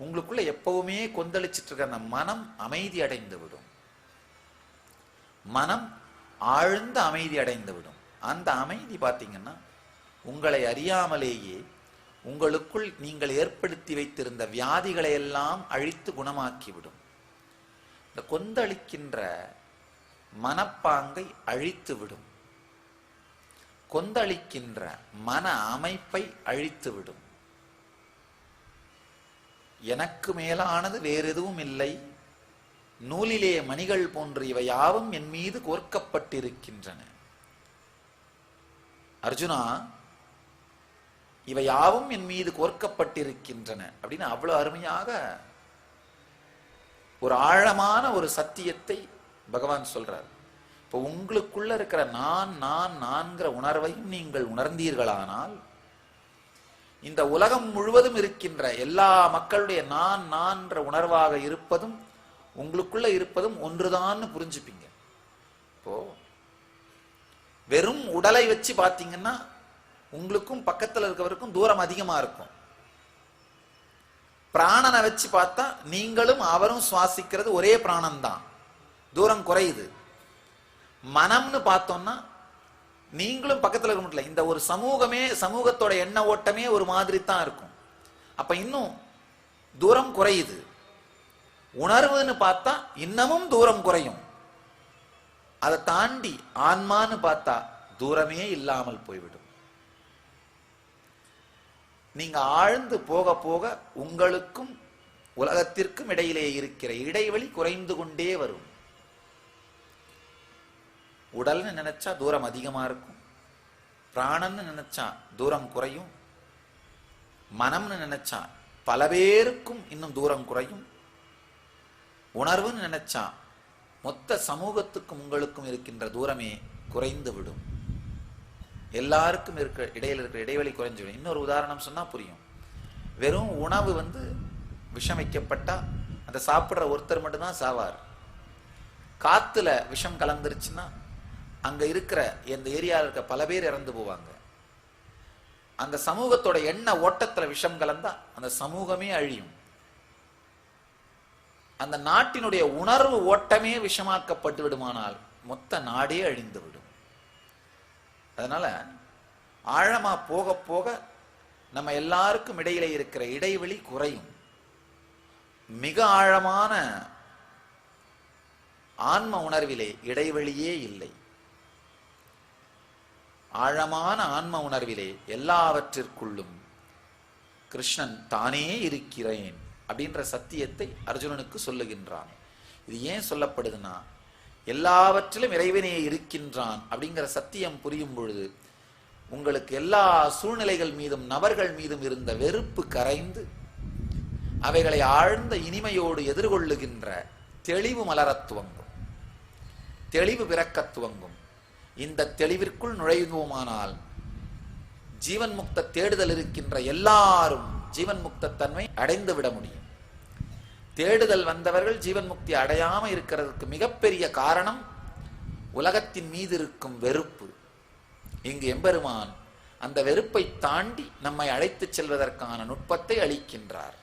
உங்களுக்குள்ள எப்பவுமே கொந்தளிச்சிட்டு இருக்க அந்த மனம் அமைதி அடைந்து விடும். மனம் ஆழ்ந்த அமைதி அடைந்து விடும். அந்த அமைதி பார்த்தீங்கன்னா உங்களை அறியாமலேயே உங்களுக்குள் நீங்கள் ஏற்படுத்தி வைத்திருந்த வியாதிகளை எல்லாம் அழித்து குணமாக்கிவிடும் இந்த கொந்தளிக்கின்ற மனப்பாங்கை அழித்து விடும். கொந்தளிக்கின்ற மன அமைப்பை அழித்து விடும். எனக்கு மேலானது வேறு எதுவும் இல்லை. நூலிலே மணிகள் போன்ற இவை யாவும் என் மீது கோர்க்கப்பட்டிருக்கின்றன. அர்ஜுனா இவை யாவும் என் மீது கோர்க்கப்பட்டிருக்கின்றன. அப்படின்னு அவ்வளவு அருமையாக ஒரு ஆழமான ஒரு சத்தியத்தை பகவான் சொல்றார். இப்போ உங்களுக்குள்ள இருக்கிற நான் நான் நான்கிற உணர்வையும் நீங்கள் உணர்ந்தீர்களானால் இந்த உலகம் முழுவதும் இருக்கின்ற எல்லா மக்களுடைய நான் நான்ற உணர்வாக இருப்பதும் உங்களுக்குள்ள இருப்பதும் ஒன்றுதான்னு புரிஞ்சுப்பீங்க. இப்போ வெறும் உடலை வச்சு பார்த்தீங்கன்னா உங்களுக்கும் பக்கத்தில் இருக்கவருக்கும் தூரம் அதிகமா இருக்கும். பிராணனை வச்சு பார்த்தா நீங்களும் அவரும் சுவாசிக்கிறது ஒரே பிராணன் தான் தூரம் குறையுது. மனம்னு பார்த்தோம்னா நீங்களும் பக்கத்துல இருக்க முடியல. இந்த ஒரு சமூகமே சமூகத்தோட எண்ண ஓட்டமே ஒரு மாதிரி தான் இருக்கும். அப்ப இன்னும் தூரம் குறையுது. உணர்வுன்னு பார்த்தா இன்னமும் தூரம் குறையும். அதை தாண்டி ஆன்மான்னு பார்த்தா தூரமே இல்லாமல் போய்விடும். நீங்க ஆழ்ந்து போக போக உங்களுக்கும் உலகத்திற்கும் இடையிலே இருக்கிற இடைவெளி குறைந்து கொண்டே வரும். உடல்னு நினைச்சா தூரம் அதிகமா இருக்கும். பிராணன்னு நினைச்சா தூரம் குறையும். மனம்னு நினைச்சா பல பேருக்கும் இன்னும் தூரம் குறையும். உணர்வுன்னு நினைச்சா மொத்த சமூகத்துக்கும் உங்களுக்கும் இருக்கின்ற தூரமே குறைந்து விடும். எல்லாருக்கும் இருக்க இடையில இருக்கிற இடைவெளி குறைஞ்சு விடும். இன்னொரு உதாரணம் சொன்னா புரியும். வெறும் உணவு வந்து விஷம் வைக்கப்பட்டா அதை சாப்பிடுற ஒருத்தர் மட்டும்தான் சாவார். காத்துல விஷம் கலந்துருச்சுன்னா அங்க இருக்கிற இந்த ஏரியாவில் இருக்க பல பேர் இறந்து போவாங்க. அந்த சமூகத்தோட எண்ண ஓட்டத்துல விஷம் கலந்தா அந்த சமூகமே அழியும். அந்த நாட்டினுடைய உணர்வு ஓட்டமே விஷமாக்கப்பட்டு விடுமானால் மொத்த நாடே அழிந்து விடும். அதனால ஆழமா போக போக நம்ம எல்லாருக்கும் இடையில இருக்கிற இடைவெளி குறையும். மிக ஆழமான ஆன்ம உணர்விலே இடைவெளியே இல்லை. ஆழமான ஆன்ம உணர்விலே எல்லாவற்றிற்குள்ளும் கிருஷ்ணன் தானே இருக்கிறேன் அப்படின்ற சத்தியத்தை அர்ஜுனனுக்கு சொல்லுகின்றான். இது ஏன் சொல்லப்படுதுன்னா எல்லாவற்றிலும் இறைவனே இருக்கின்றான் அப்படிங்கிற சத்தியம் புரியும் பொழுது உங்களுக்கு எல்லா சூழ்நிலைகள் மீதும் நபர்கள் மீதும் இருந்த வெறுப்பு கரைந்து அவைகளை ஆழ்ந்த இனிமையோடு எதிர்கொள்ளுகின்ற தெளிவு மலரத் துவங்கும். தெளிவு பிறக்கத் துவங்கும். இந்த தெளிவிற்குள் நுழைவோமானால் ஜீவன் முக்த தேடுதல் இருக்கின்ற எல்லாரும் ஜீவன் முக்த தன்மை அடைந்து விட முடியும். தேடுதல் வந்தவர்கள் ஜீவன் முக்தி அடையாம இருக்கிறதுக்கு மிகப்பெரிய காரணம் உலகத்தின் மீது இருக்கும் வெறுப்பு. இங்கு எம்பெருமான் அந்த வெறுப்பை தாண்டி நம்மை அழைத்துச் செல்வதற்கான நுட்பத்தை அளிக்கின்றார்.